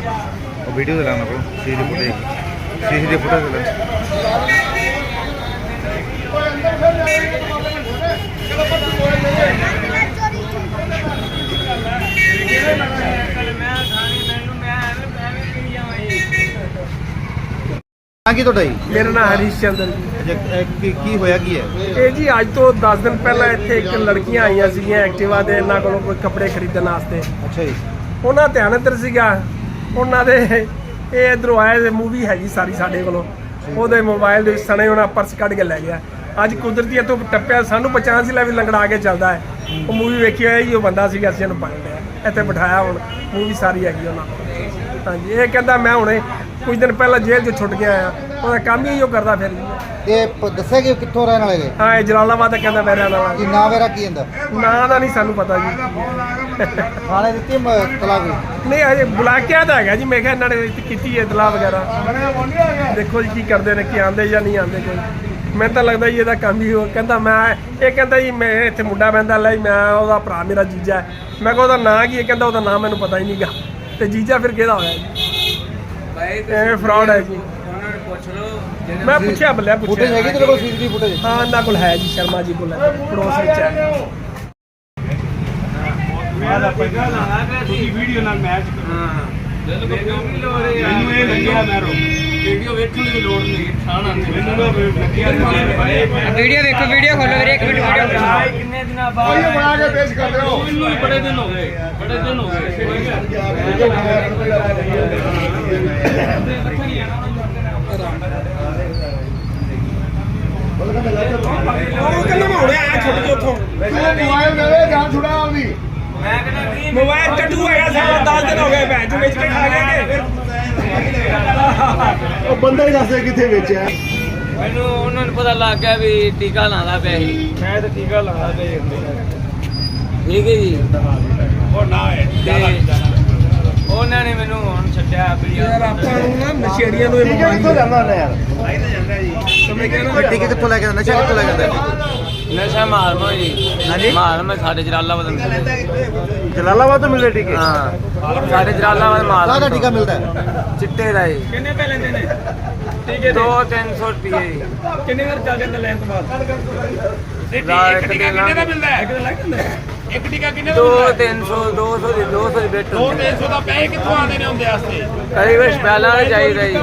ਦੀ footage ਸੀ ਦੀ footage ਦੇ ਲਾ ਆ ਕੀ ਤੁਹਾਡਾ ਜੀ? ਮੇਰਾ ਨਾਮ ਹਰੀਸ਼ ਚੰਦਰ ਜੀ। ਅੱਛਾ, ਇਹ ਕੀ ਕੀ ਹੋਇਆ ਕੀ ਹੈ? ਇਹ ਜੀ ਅੱਜ ਤੋਂ 10 ਦਿਨ ਪਹਿਲਾਂ ਇੱਥੇ ਇੱਕ ਲੜਕੀਆਂ ਆਈਆਂ ਸੀਗੀਆਂ ਐਕਟਿਵਾ ਦੇ ਇਹਨਾਂ ਕੋਲੋਂ ਕੋਈ ਕੱਪੜੇ ਖਰੀਦਣ ਵਾਸਤੇ। ਅੱਛਾ ਜੀ। ਉਹਨਾਂ ਧਿਆਨ ਇੱਧਰ ਸੀਗਾ। ਉਹਨਾਂ ਦੇ ਇਹ ਇਧਰੋਂ ਆਏ ਤੇ ਮੂਵੀ ਹੈਗੀ ਸਾਰੀ ਸਾਡੇ ਕੋਲੋਂ। ਉਹਦੇ ਮੋਬਾਈਲ ਦੇ ਸਣੇ ਉਹਨਾਂ ਪਰਸ ਕੱਢ ਕੇ ਲੈ ਗਿਆ। ਅੱਜ ਕੁਦਰਤੀ ਇੱਥੋਂ ਟੱਪਿਆ, ਸਾਨੂੰ ਪਛਾਣ ਸੀ ਲੈ ਵੀ ਲੰਗੜਾ ਕੇ ਚੱਲਦਾ ਹੈ। ਉਹ ਮੂਵੀ ਵੇਖੀ ਹੋਈ ਜੀ, ਉਹ ਬੰਦਾ ਸੀਗਾ, ਅਸੀਂ ਇਹਨੂੰ ਪਕੜ ਲਿਆ। ਇੱਥੇ ਬਿਠਾਇਆ ਹੁਣ ਮੂਵੀ ਸਾਰੀ ਹੈਗੀ ਉਹਨਾਂ ਹਾਂਜੀ, ਇਹ ਕਹਿੰਦਾ ਮੈਂ ਹੁਣੇ ਕੁਝ ਦਿਨ ਪਹਿਲਾਂ ਜੇਲ੍ਹ 'ਚੋਂ ਛੁੱਟ ਕੇ ਆਇਆ। ਉਹਦਾ ਕੰਮ ਹੀ ਇਹੋ ਕਰਦਾ ਫਿਰ। ਜੀ ਇਹ ਪ- ਦੱਸਿਆ ਕਿ ਕਿੱਥੋਂ ਰਹਿਣ ਵਾਲੇ ਨੇ? ਹਾਂ ਇਹ ਜਲਾਲਾਬਾਦ ਦਾ ਕਹਿੰਦਾ ਮੈਂ ਰਹਿਣ ਵਾਲਾ। ਕੀ ਨਾਂ ਵੇਰਾ ਕੀ ਹੁੰਦਾ? ਨਾਂ ਦਾ ਨਹੀਂ ਸਾਨੂੰ ਪਤਾ ਜੀ। ਥਾਣੇ ਦਿੱਤੀ ਤਲਾਕ ਨਹੀਂ ਅਜੇ ਬੁਲਾ ਕੇ ਆਦਾ ਹੈਗਾ ਜੀ। ਮੈਂ ਕਿਹਾ ਇਹਨਾਂ ਨੇ ਕੀਤੀ ਹੈ ਇਤਲਾਹ ਵਗੈਰਾ। ਦੇਖੋ ਜੀ ਕੀ ਕਰਦੇ ਨੇ ਕੀ ਆਂਦੇ ਜਾਂ ਨਹੀਂ ਆਂਦੇ ਕੋਈ। ਮੈਨੂੰ ਤਾਂ ਲੱਗਦਾ ਜੀ ਇਹਦਾ ਕੰਮ ਹੀ ਉਹ ਕਹਿੰਦਾ ਮੈਂ ਇਹ ਕਹਿੰਦਾ ਜੀ ਮੈਂ ਇੱਥੇ ਮੁੰਡਾ ਬੰਦਾ ਲੈ ਮੈਂ ਉਹਦਾ ਭਰਾ ਮੇਰਾ ਜੀਜਾ ਹੈ। ਮੈਂ ਕਿਹਾ ਉਹਦਾ ਨਾਂ ਕੀ ਹੈ? ਕਹਿੰਦਾ ਉਹਦਾ ਨਾਂ ਮੈਨੂੰ ਪਤਾ ਹੀ ਨਹੀਂਗਾ ਤੇ ਜੀਜਾ ਫਿਰ ਕਿਹਦਾ ਹੋਇਆ ਜੀ? ਇਹ ਫਰਾਡ ਹੈ ਜੀ। ਮੈਂ ਪੁੱਛਿਆ ਫੁਟੇਜ ਪੁੱਛਿਆ। ਹੈਗੀ ਤੇਰੇ ਕੋਲ ਸੀਸੀਟੀਵੀ ਫੁਟੇਜ ਹਾਂ ਇਹਨਾਂ ਕੋਲ ਹੈ ਜੀ ਸ਼ਰਮਾ ਜੀ ਕੋਲ ਹੈ ਪੜੋਸ ਵਿੱਚ ਹੈ। ਵੀਡੀਓ ਨਾਲ ਮੈਚ ਕਰੋ। ਮੈਨੂੰ ਇਹ ਲੱਗਿਆ ਮੈਰੋ ਵੀਡੀਓ ਵੇਖਣ ਦੀ ਲੋੜ ਨਹੀਂ। ਖਾਣ ਆਂਦੇ ਮੈਨੂੰ ਤਾਂ ਲੱਗਿਆ ਵੀਡੀਓ ਵੇਖੋ ਵੀਡੀਓ ਖੋਲੋ ਵੀਰੇ ਇੱਕ ਮਿੰਟ ਵੀਡੀਓ ਖੋਲੋ। ਕਿੰਨੇ ਦਿਨਾਂ ਬਾਅਦ ਉਹ ਬਣਾ ਕੇ ਪੇਸ਼ ਕਰ ਦਿਓ ਮੈਨੂੰ ਬੜੇ ਦਿਨ ਹੋ ਗਏ ਬੜੇ ਦਿਨ ਹੋ ਗਏ। ਉਹ ਕਹਿੰਦਾ ਮੈਂ ਹੁਣੇ ਆਇਆ ਛੁੱਟ ਕੇ ਉੱਥੋਂ। ਮੋਬਾਈਲ ਦੇ ਜਾਨ ਛੁੜਾ ਆਪਦੀ। ਮੋਬਾਈਲ ਟੱਟੂ ਹੈਗਾ ਸਾਡਾ 10 ਦਿਨ ਹੋ ਗਏ ਭੈਣ ਚੋਂ ਵੇਚ ਕੇ ਖਾ ਗਏ ਉਹ ਬੰਦਾ ਹੀ ਦੱਸੇ ਕਿੱਥੇ ਵੇਚਿਆ ਮੈਨੂੰ ਉਹਨਾਂ ਨੂੰ ਪਤਾ ਲੱਗ ਗਿਆ ਵੀ ਟੀਕਾ ਲਾਉਂਦਾ ਪਿਆ ਸੀ। ਮੈਂ ਤਾਂ ਟੀਕਾ ਲਾਉਣਾ ਤੇ ਠੀਕ ਹੈ ਜੀ। ਉਹ ਨਾ ਹੈ ਤੇ ਉਹਨਾਂ ਨੇ ਮੈਨੂੰ ਹੁਣ ਛੱਡਿਆ ਵੀਡੀਓ ਯਾਰ ਆਪਾਂ ਨੂੰ ਨਾ ਨਸ਼ੇੜੀਆਂ ਨੂੰ ਇਹ ਕਿੱਥੋਂ ਬਿਮਾਰੀ ਜਾਂਦਾ ਹੁੰਦਾ ਯਾਰ? ਸਮਝ ਗਏ ਨਾ ਟਿਕੇ ਕਿੱਥੋਂ ਲੈ ਕੇ ਆਉਂਦਾ? ਨਸ਼ਾ ਕਿੱਥੋਂ ਲੈ ਕੇ ਆਉਂਦਾ ਨਸ਼ਾ ਮਾਰਮੋ ਜੀ। ਹਾਂਜੀ? ਮਾਰਮੋ ਸਾਡੇ ਜਲਾਲਾਬਾਦ ਮਿਲਦਾ। ਜਲਾਲਾਬਾਦ ਤੋਂ ਮਿਲਦੇ ਟਿਕੇ ਹਾਂ। ਸਾਡੇ ਜਲਾਲਾਬਾਦ ਮਾਰ ਕਾਹਦਾ ਟੀਕਾ ਮਿਲਦਾ ਹੈ। ਚਿੱਟੇ ਦਾ ਜੀ। ਕਿੰਨੇ ਪੈ ਲੈਂਦੇ ਨੇ? ਟੀਕੇ ਦੋ 300 ਰੁਪਏ ਜੀ। ਕਿੰਨੇ ਵਾਰ ਚੱਲ ਜਾਂਦਾ ਲੈਣ ਤੋਂ ਬਾਅਦ? ਇੱਕ ਦਿਨ ਕਿੰਨੇ ਦਾ ਮਿਲਦਾ ਹੈ? ਇੱਕ ਦਿਨ ਲੱਗ ਜਾਂਦਾ ਇੱਕ ਟਿਕਾ ਕਿੰਨੇ ਦਾ ਦੋ ਮਿਲਦਾ 300 200 ਦੀ 200 ਦੀ ਬੈਠ ਦੋ 300 ਦਾ ਪੈਸੇ ਕਿੱਥੋਂ ਆਉਂਦੇ ਨੇ ਹੁੰਦੇ ਵਾਸਤੇ? ਕਈ ਵਾਰ ਪਹਿਲਾਂ ਵੀ ਚਾਹੀਦਾ ਜੀ।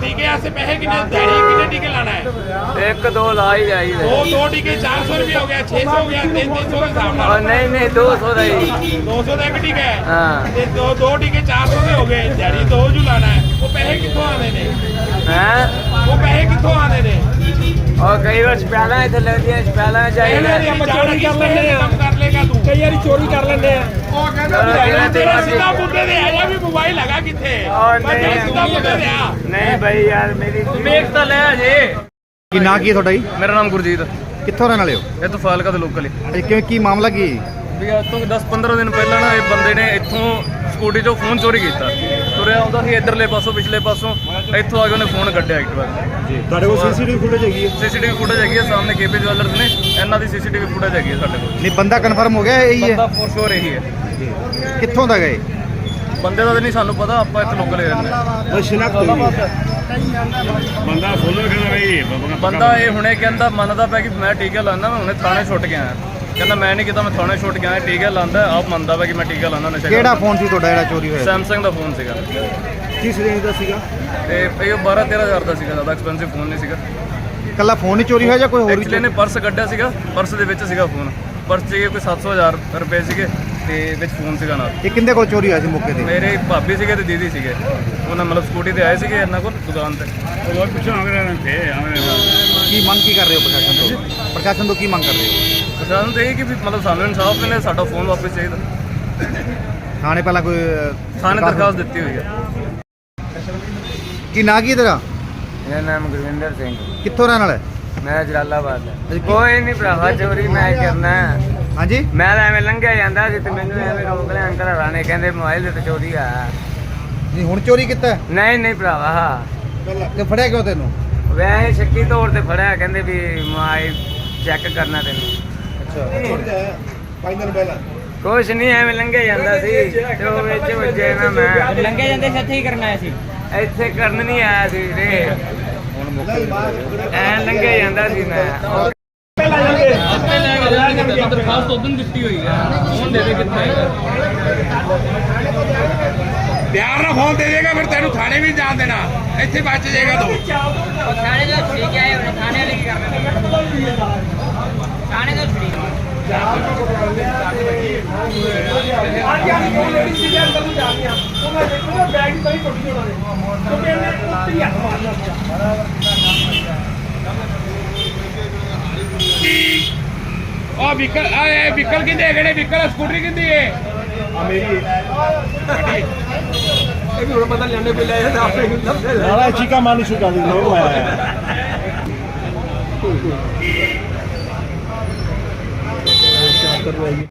ਟੀਕੇ ਵਾਸਤੇ ਪੈਸੇ ਕਿੰਨੇ ਦਿਹਾੜੀ ਕਿੰਨੇ ਟੀਕੇ ਲਾਣਾ ਹੈ? ਇੱਕ ਦੋ ਲਾ ਹੀ ਜਾਈਦਾ। ਦੋ ਦੋ ਟੀਕੇ 400 ਰੁਪਏ ਹੋ ਗਿਆ 600 ਹੋ ਗਿਆ 3 300 ਦੇ ਹਿਸਾਬ ਔਰ ਨਾਲ ਨਹੀਂ ਨਹੀਂ 200 ਦਾ ਹੀ। 200 ਦਾ ਇੱਕ ਟੀਕਾ ਹੈ? ਹਾਂ। ਤੇ ਦੋ ਦੋ ਟੀਕੇ 400 ਦੇ ਹੋ ਗਏ ਦਿਹਾੜੀ ਦੋ ਜੂ ਲਾਣਾ ਹੈ। ਉਹ ਪੈਸੇ ਕਿੱਥੋਂ ਆਉਂਦੇ ਨੇ? ਹੈ? ਉਹ ਪੈਸੇ ਕਿੱਥੋਂ ਆਉਂਦੇ ਨੇ? ਔਰ ਕਈ ਵਾਰ ਪਹਿਲਾਂ ਇੱਥੇ ਲੱਗਦੀਆਂ ਪਹਿਲਾਂ ਚਾਹੀਦਾ ਇਹਨਾਂ ਦੀ ਆਪਾਂ ਜਾਣ ਚੋਰੀ ਕਿਸ ਕਰ ਲੈਂਦੇ ਆ। ਕਈ ਵਾਰੀ ਚੋਰੀ ਕਰ ਲੈਂਦੇ ਆ। ਉਹ ਕਹਿੰਦਾ ਚਲੋ, ਇਹਨਾਂ ਦੇ ਤੇਰਾ ਸਿੱਧਾ ਮੁੱਦੇ ਤੇ ਆ ਜਾ ਵੀ ਮੋਬਾਈਲ ਹੈਗਾ ਕਿੱਥੇ? ਮੈਂ ਨਹੀਂ ਸਿੱਧਾ ਮੁੱਦੇ ਤੇ ਆ। ਨਹੀਂ ਭਾਈ ਯਾਰ ਮੇਰੀ ਵੇਖ ਤਾਂ ਲੈ ਅਜੇ ਕੀ ਨਾਂ ਕੀ ਤੁਹਾਡਾ ਜੀ? ਮੇਰਾ ਨਾਮ ਗੁਰਜੀਤ। ਕਿੱਥੋਂ ਰਹਿਣ ਵਾਲੇ ਹੋ? ਇਹ ਤੋਂ ਫਾਲਕਾ ਦੇ ਲੋਕਲ ਹੀ। ਕਿਵੇਂ ਕੀ ਮਾਮਲਾ ਕੀ ਵੀ ਅੱਜ ਤੋਂ 10-15 ਦਿਨ ਪਹਿਲਾਂ ਨਾ ਇਹ ਬੰਦੇ ਨੇ ਇੱਥੋਂ ਸਕੂਟੀ 'ਚੋਂ ਫੋਨ ਚੋਰੀ ਕੀਤਾ। ਤੁਰਿਆ ਆਉਂਦਾ ਸੀ ਇਧਰਲੇ ਪਾਸੋਂ ਪਿਛਲੇ ਪਾਸੋਂ। ਇੱਥੋਂ ਆ ਕੇ ਉਹਨੇ ਫੋਨ ਕੱਢਿਆ ਇੱਕ ਵਾਰ। ਤੁਹਾਡੇ ਕੋਲ ਸੀਸੀਟੀਵੀ ਫੁਟੇਜ ਹੈਗੀ ਹੈ? ਸੀਸੀਟੀਵੀ ਫੁਟੇਜ ਹੈਗੀ ਹੈ ਸਾਹਮਣੇ ਕੇਪੀ ਜਵੈਲਰਸ ਨੇ ਇਹਨਾਂ ਦੀ ਸੀਸੀਟੀਵੀ ਫੁਟੇਜ ਹੈਗੀ ਹੈ ਸਾਡੇ ਕੋਲ। ਨਹੀਂ ਬੰਦਾ ਕਨਫਰਮ ਹੋ ਗਿਆ ਇਹੀ ਬੰਦਾ ਹੈ? ਫੋਰ ਸ਼ੋਰ ਇਹੀ ਹੈ। ਕਿੱਥੋਂ ਦਾ ਗਏ? ਬੰਦੇ ਦਾ ਤਾਂ ਨਹੀਂ ਸਾਨੂੰ ਪਤਾ ਆਪਾਂ ਇੱਥੇ ਲੋਕਲ ਹੀ ਰਹਿੰਦੇ ਹਾਂ। ਬੰਦਾ ਫੋਲੋ ਕਹਿੰਦਾ ਬਈ ਬੰਦਾ ਇਹ ਹੁਣੇ ਕਹਿੰਦਾ ਮੰਨਦਾ ਪਿਆ ਕਿ ਮੈਂ ਟੀਕਾ ਲਾਉਂਦਾ ਮੈਂ ਹੁਣੇ ਥਾਣੇ ਛੁੱਟ ਕੇ ਆਇਆ ਕਹਿੰਦਾ ਮੈਂ ਨਹੀਂ ਕੀਤਾ ਮੈਂ ਥਾਣੇ ਛੁੱਟ ਕੇ ਆਇਆ ਟੀਕਾ ਲਾਉਂਦਾ ਆਪ ਮੰਨਦਾ ਪਿਆ ਕਿ ਮੈਂ ਟੀਕਾ ਲਾਉਂਦਾ ਨਸ਼ਾ ਕਿਹੜਾ ਫੋਨ ਸੀ ਤੁਹਾਡਾ ਜਿਹੜਾ ਚੋਰੀ ਹੋਇਆ? ਸੈਮਸੰਗ ਦਾ ਫੋਨ ਸੀਗਾ। ਕਿਸ ਰੇਂਜ ਦਾ ਸੀਗਾ? ਤੇ ਇਹ 12 13000 ਦਾ ਸੀਗਾ ਜ਼ਿਆਦਾ ਐਕਸਪੈਂਸਿਵ ਫੋਨ ਨਹੀਂ ਸੀਗਾ। ਕੱਲਾ ਫੋਨ ਹੀ ਚੋਰੀ ਹੋਇਆ ਜਾਂ ਕੋਈ ਹੋਰ ਵੀ ਐਕਚੁਅਲੀ ਨੇ ਪਰਸ ਕੱਢਿਆ ਸੀਗਾ ਪਰਸ ਦੇ ਵਿੱਚ ਸੀਗਾ ਫੋਨ ਪਰਸ 'ਚ ਕੋਈ 700000 ਰੁਪਏ ਸੀਗੇ ਤੇ ਵਿੱਚ ਫੋਨ ਸੀਗਾ ਨਾਲ। ਇਹ ਕਿੰਦੇ ਕੋਲ ਚੋਰੀ ਹੋਇਆ ਸੀ ਮੌਕੇ ਤੇ? ਮੇਰੇ ਭਾਬੀ ਸੀਗੇ ਤੇ ਦੀਦੀ ਸੀਗੇ। ਉਹਨਾਂ ਮਤਲਬ ਸਕੂਟੀ ਤੇ ਆਏ ਸੀਗੇ ਇਹਨਾਂ ਕੋਲ ਦੁਕਾਨ ਤੇ। ਉਹ ਪਿੱਛੋਂ ਆਗਰੇ ਨੇ ਤੇ ਆਵੇਂ ਕੀ ਮੰਗ ਕੀ ਕਰ ਰਹੇ ਹੋ ਪ੍ਰਸ਼ਾਸਨ ਤੋਂ? ਪ੍ਰਸ਼ਾਸਨ ਤੋਂ ਕੀ ਮੰਗ ਕਰ ਰਹੇ ਹੋ? ਪ੍ਰਸ਼ਾਸਨ ਤੇ ਇਹ ਕਿ ਵੀ ਮਤਲਬ ਸਾਨੂੰ ਇਨਸਾਫ ਮਿਲੇ ਸਾਡਾ ਫੋਨ ਵਾਪਸ ਚਾਹੀਦਾ। ਥਾਣੇ ਪਹਿਲਾਂ ਕੋਈ ਥਾਣੇ ਦਰਖਾਸਤ ਦਿੱਤੀ ਹੋਈ ਹੈ। ਕੀ ਨਾਂ ਕੀ ਤੇਰਾ? ਮੇਰਾ ਨਾਮ ਗੁਰਵਿੰਦਰ ਸਿੰਘ ਕਿੱਥੋਂ ਰਹਿਣ ਵਾਲਾ ਹੈ? ਮੈਂ ਜਲਾਲਾਬਾਦ ਦਾ। ਕੋਈ ਨਹੀਂ ਭਰਾਵਾ ਚੋਰੀ ਮੈਂ ਕਰਨਾ। ਹਾਂਜੀ? ਮੈਂ ਤਾਂ ਐਵੇਂ ਲੰਘਿਆ ਜਾਂਦਾ ਸੀ ਤੇ ਮੈਨੂੰ ਐਵੇਂ ਰੋਕ ਲਿਆ ਅੰਕਲ ਹਰਾਂ ਨੇ ਕਹਿੰਦੇ ਮੋਬਾਈਲ ਦੇ ਤੇ ਚੋਰੀ ਆ। ਨਹੀਂ ਹੁਣ ਚੋਰੀ ਕੀਤਾ ਹੈ? ਨਹੀਂ ਨਹੀਂ ਭਰਾਵਾ। ਹਾਂ ਤੇ ਫੜਿਆ ਕਿਉਂ ਤੈਨੂੰ? ਵੈਸੇ ਸ਼ੱਕੀ ਤੌਰ ਤੇ ਫੜਿਆ ਕਹਿੰਦੇ ਵੀ ਮੋਬਾਈਲ ਚੈੱਕ ਕਰਨਾ ਤੈਨੂੰ। ਅੱਛਾ ਫਾਈਨਲ ਕੁਛ ਨਹੀਂ ਐਵੇਂ ਲੰਘੇ ਜਾਂਦਾ ਸੀ। ਤੇ ਉਹ ਵਿੱਚ ਵੱਜੇ ਨਾ ਮੈਂ। ਲੰਘੇ ਜਾਂਦੇ ਸੀ ਇੱਥੇ ਹੀ ਕਰਨ ਆਇਆ ਸੀ। ਇੱਥੇ ਕਰਨ ਨਹੀਂ ਆਇਆ ਸੀ ਵੀਰੇ। ਐ ਲੰਘੇ ਜਾਂਦਾ ਸੀ ਮੈਂ। ਦਰਖਾਸਤ ਉਦੋਂ ਦਿੱਤੀ ਹੋਈ ਹੈ ਫੋਨ ਦੇ ਦੇ ਕਿੱਥੇ ਪਿਆਰ ਨਾਲ ਫੋਨ ਦੇ ਦੇਗਾ ਫਿਰ ਤੈਨੂੰ ਥਾਣੇ ਵੀ ਜਾਣ ਦੇਣਾ। ਇੱਥੇ ਬਚ ਜਾਏਗਾ ਤੂੰ। ਥਾਣੇ ਤੋਂ ਛੁੜੀ ਕੇ ਆਏ ਹੋਣੇ ਥਾਣੇ ਵਾਲੇ ਕੀ ਕਰਨਾ? ਥਾਣੇ ਤੋਂ ਛੁੜੀ ਅੱਜ ਆ। ਦੋ ਲੇਡੀ ਸੀ ਅੰਦਰ ਨੂੰ ਜਾ ਰਹੀਆਂ ਉਹਨਾਂ ਦੇਖੋ ਬੈਗ ਦੀ ਬੜੀ ਟੁੱਟੀ ਉਹਨਾਂ ਦੇ। ਕਿਉਂਕਿ ਇਹਨੇ ਉੱਤੇ ਹੀ ਹੱਥ ਮਾਰਨਾ ਸੀਗਾ। ਉਹ ਵਿਕਲ ਆ ਇਹ ਵਿਕਲ ਕਿੰਦੇ ਹੈਗੇ ਨੇ ਵਿਕਲ ਸਕੂਟਰੀ ਕਿੰਦੀ ਏ ਇਹ ਵੀ ਹੁਣ ਪਤਾ ਲੈਣੇ ਕੋਈ ਲੈ ਜਾਂਦਾ ਆਪੇ ਹੀ ਲੱਭਦੇ ਲੈ Ahora chica mani su cadillo, eh. ਚਾਦਰ ਲਈ